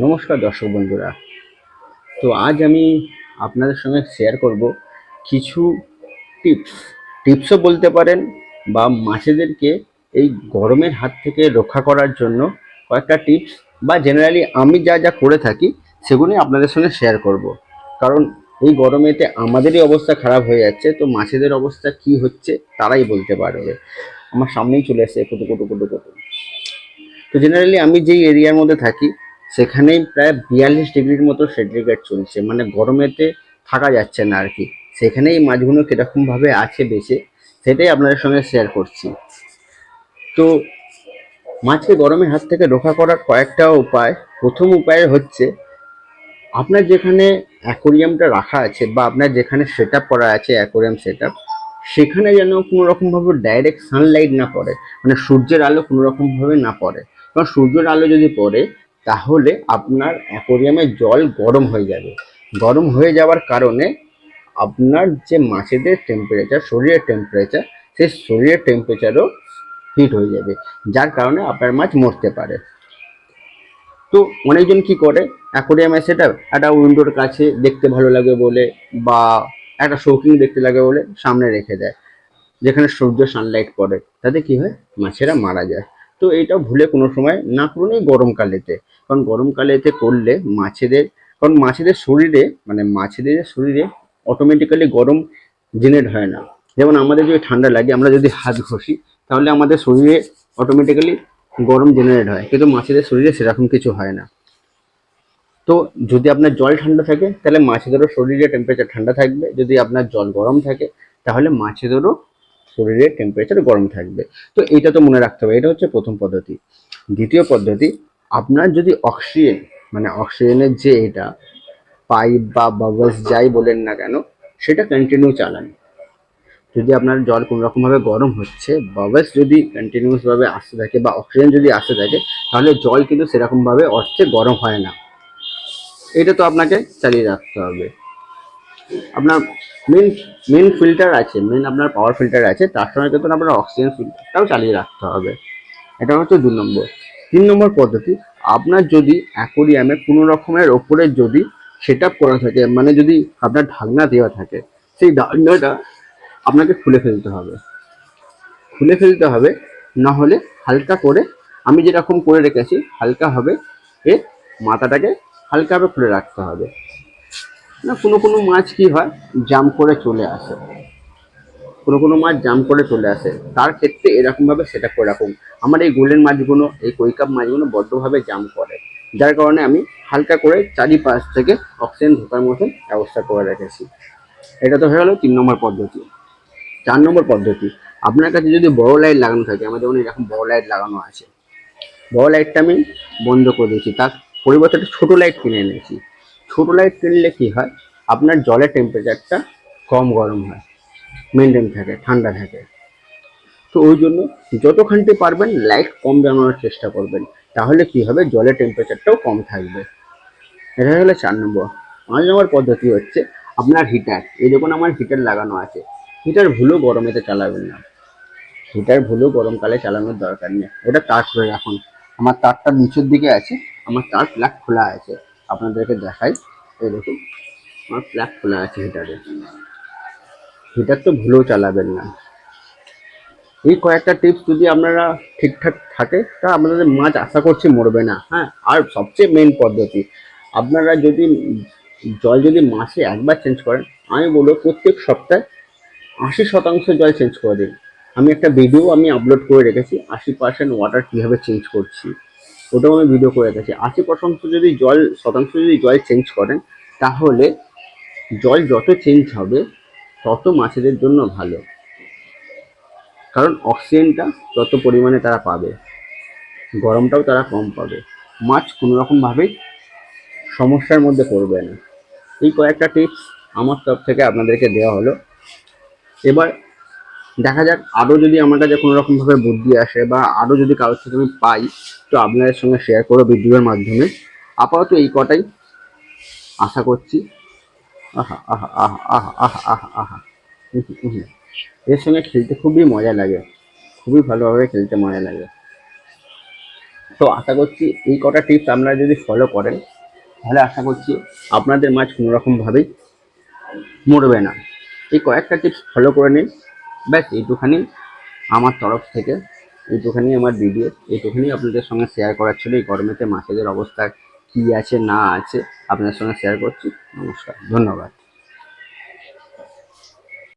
নমস্কার দর্শক বন্ধুরা। তো আজ আমি আপনাদের সঙ্গে শেয়ার করব কিছু টিপস টিপসও বলতে পারেন বা মাছেদেরকে এই গরমের হাত থেকে রক্ষা করার জন্য কয়েকটা টিপস বা জেনারেলি আমি যা যা করে থাকি সেগুলি আপনাদের সঙ্গে শেয়ার করব। কারণ এই গরমেতে আমাদেরই অবস্থা খারাপ হয়ে যাচ্ছে, তো মাছেদের অবস্থা কি হচ্ছে তারাই বলতে পারবে। আমার সামনেই চলে আসে, কুটু কুটু কুটু কুটু। তো জেনারেলি আমি যেই এরিয়ার মধ্যে থাকি সেখানেই প্রায় বিয়াল্লিশ ডিগ্রির মতো সেন্টিগ্রেড চলছে মানে গরমেতে থাকা যাচ্ছে না আর কি। সেখানেই মাছগুলো কীরকমভাবে আছে বেঁচে সেটাই আপনাদের সঙ্গে শেয়ার করছি। তো মাছকে গরমের হাত থেকে রক্ষা করার কয়েকটা উপায়। প্রথম উপায় হচ্ছে, আপনার যেখানে অ্যাকোরিয়ামটা রাখা আছে বা আপনার যেখানে সেট করা আছে অ্যাকোরিয়াম সেট সেখানে যেন কোনো রকমভাবে ডাইরেক্ট সানলাইট না পড়ে মানে সূর্যের আলো কোনো রকমভাবে না পড়ে। কারণ সূর্যের আলো যদি পড়ে তাহলে আপনার অ্যাকোরিয়ামের জল গরম হয়ে যাবে। গরম হয়ে যাওয়ার কারণে আপনার যে মাছেদের টেম্পারেচার শরীরের টেম্পারেচার সেই শরীরের টেম্পারেচারও হিট হয়ে যাবে, যার কারণে আপনার মাছ মরতে পারে। তো অনেকজন কি করে? অ্যাকোরিয়ামে সেটা একটা উইন্ডোর কাছে দেখতে ভালো লাগে বলে বা একটা শৌখিন দেখতে লাগে বলে সামনে রেখে দেয়। যেখানে সূর্য সানলাইট পড়ে, তাতে কি হয়? মাছেরা মারা যায়। তো এটা ভুলে কোনো সময় না করুন এই গরমকালেতে। কারণ গরমকালেতে করলে মাছেদের, কারণ মাছেদের শরীরে মানে মাছেদের শরীরে অটোমেটিক্যালি গরম জেনারেট হয় না। যেমন আমাদের যদি ঠান্ডা লাগে, আমরা যদি হাত ঘষি, তাহলে আমাদের শরীরে অটোমেটিক্যালি গরম জেনারেট হয়। কিন্তু মাছেদের শরীরে সেরকম কিছু হয় না। তো যদি আপনার জল ঠান্ডা থাকে, তাহলে মাছেদেরও শরীরে টেম্পারেচার ঠান্ডা থাকবে। যদি আপনার জল গরম থাকে, তাহলে মাছেদেরও শরীরের টেম্পারেচার গরম থাকবে। তো এটা তো মনে রাখতে হবে, এটা হচ্ছে প্রথম পদ্ধতি। দ্বিতীয় পদ্ধতি, আপনার যদি অক্সিজেন মানে অক্সিজেনের যে এটা পাইপ বা বাবলস যাই বলেন না কেন, সেটা কন্টিনিউ চালান। যদি আপনার জল কোনো রকমভাবে গরম হচ্ছে বাবলস যদি কন্টিনিউসভাবে আসতে থাকে বা অক্সিজেন যদি আসতে থাকে, তাহলে জল কিন্তু সেরকমভাবে অর্থে গরম হয় না। এটা তো আপনাকে চালিয়ে রাখতে হবে। আপনার মেন মেন ফিল্টার আছে মেন আপনার পাওয়ার ফিল্টার আছে, তার সঙ্গে কিন্তু আপনার অক্সিজেন ফিল্টারটাও চালিয়ে রাখতে হবে। এটা হচ্ছে দু নম্বর। তিন নম্বর পদ্ধতি, আপনার যদি অ্যাকোরিয়ামে কোনো রকমের ওপরে যদি সেট করা থাকে মানে যদি আপনার ঢাকনা দেওয়া থাকে, সেই ঢাকনাটা আপনাকে খুলে ফেলতে হবে। খুলে ফেলতে হবে, না হলে হালকা করে, আমি যেরকম করে রেখেছি, হালকা হবে, এ মাথাটাকে হালকাভাবে খুলে রাখতে হবে। না, কোনো কোনো মাছ কি হয়? জাম করে চলে আসে। কোনো কোনো মাছ জাম করে চলে আসে। তার ক্ষেত্রে এরকমভাবে সেটা করে রাখুন আমার এই গোল্ডেন মাছগুলো, এই কৈকাপ মাছগুলো বড্ডভাবে জাম করে। যার কারণে আমি হালকা করে চারিপাশ থেকে অক্সিজেন ঢোকার মতন ব্যবস্থা করে রেখেছি। এটা তো হয়ে গেলো তিন নম্বর পদ্ধতি। চার নম্বর পদ্ধতি। আপনার কাছে যদি বড় লাইট লাগানো থাকে আমার যেমন এরকম বড় লাইট লাগানো আছে। বড় লাইটটা আমি বন্ধ করে দিয়েছি। তার পরিবর্তে একটা ছোটো লাইট কিনে এনেছি। ছোটো লাইট কিনলে কি হয়? আপনার জলের টেম্পারেচারটা কম গরম হয় মেনটেন থাকে, ঠান্ডা থাকে। তো ওই জন্য যতখানটি পারবেন লাইট কম জ্বালানোর চেষ্টা করবেন, তাহলে কি হবে? জলের টেম্পারেচারটাও কম থাকবে। এটা হলো চার নম্বর। পাঁচ নম্বর পদ্ধতি হচ্ছে আপনার হিটার এই দেখুন আমার হিটার লাগানো আছে। হিটার ভুলেও গরমেতে চালাবেন না। হিটার ভুলেও গরমকালে চালানোর দরকার নেই। ওটা তার করে রাখুন। আমার তারটা নিচের দিকে আছে, আমার তার প্লাগ খোলা আছে। আপনাদেরকে দেখাই। এই দেখুন, আমার প্লাগ খোলা আছে হিটারে হিটার তো ভুলেও চালাবেন না। এই কয়েকটা টিপস যদি আপনারা ঠিকঠাক থাকে, তা আপনাদের মাছ আশা করছি মরবে না। হ্যাঁ আর সবচেয়ে মেন পদ্ধতি, আপনারা যদি জল যদি মাসে একবার চেঞ্জ করেন, আমি বলব প্রত্যেক সপ্তাহে আশি শতাংশ জল চেঞ্জ করে দিন। আমি একটা ভিডিও আমি আপলোড করে রেখেছি, আশি পার্সেন্ট ওয়াটার কীভাবে চেঞ্জ করছি। ওটাও আমি ভিডিও করে রেখেছি আশি শতাংশ যদি জল, শতাংশ যদি জল চেঞ্জ করেন, তাহলে জল যত চেঞ্জ হবে, তত মাছেদের জন্য ভালো। কারণ অক্সিজেনটা তত পরিমাণে তারা পাবে। গরমটাও তারা কম পাবে। মাছ কোনো রকমভাবেই সমস্যার মধ্যে পড়বে না। এই কয়েকটা টিপস আমার তরফ থেকে আপনাদেরকে দেওয়া হলো। এবার দেখা যাক আরও যদি আমার কাছে কোনো রকমভাবে বুদ্ধি আসে বা আরও যদি কারোর থেকে আমি পাই, তো আপনাদের সঙ্গে শেয়ার করো ভিডিওর মাধ্যমে। আপাতত এই কটাই। আশা করছি। আহা আহা আহা আহা আহা আহা আহা। এর সঙ্গে খেলতে খুবই মজা লাগে। খুবই ভালোভাবে খেলতে মজা লাগে। তো আশা করছি এই কটা টিপস আপনারা যদি ফলো করেন, তাহলে আশা করছি আপনাদের মাছ কোনো রকমভাবেই মরবে না। এই কয়েকটা টিপস ফলো করে নিন। ব্যাস, এইটুখানি আমার তরফ থেকে, এইটুখানি আমার ভিডিও এইটুখানি আপনাদের সঙ্গে শেয়ার করার ছিল, এই গরমেতে মাছেদের অবস্থা কী আছে, না আছে, আপনাদের সঙ্গে শেয়ার করছি। নমস্কার, ধন্যবাদ।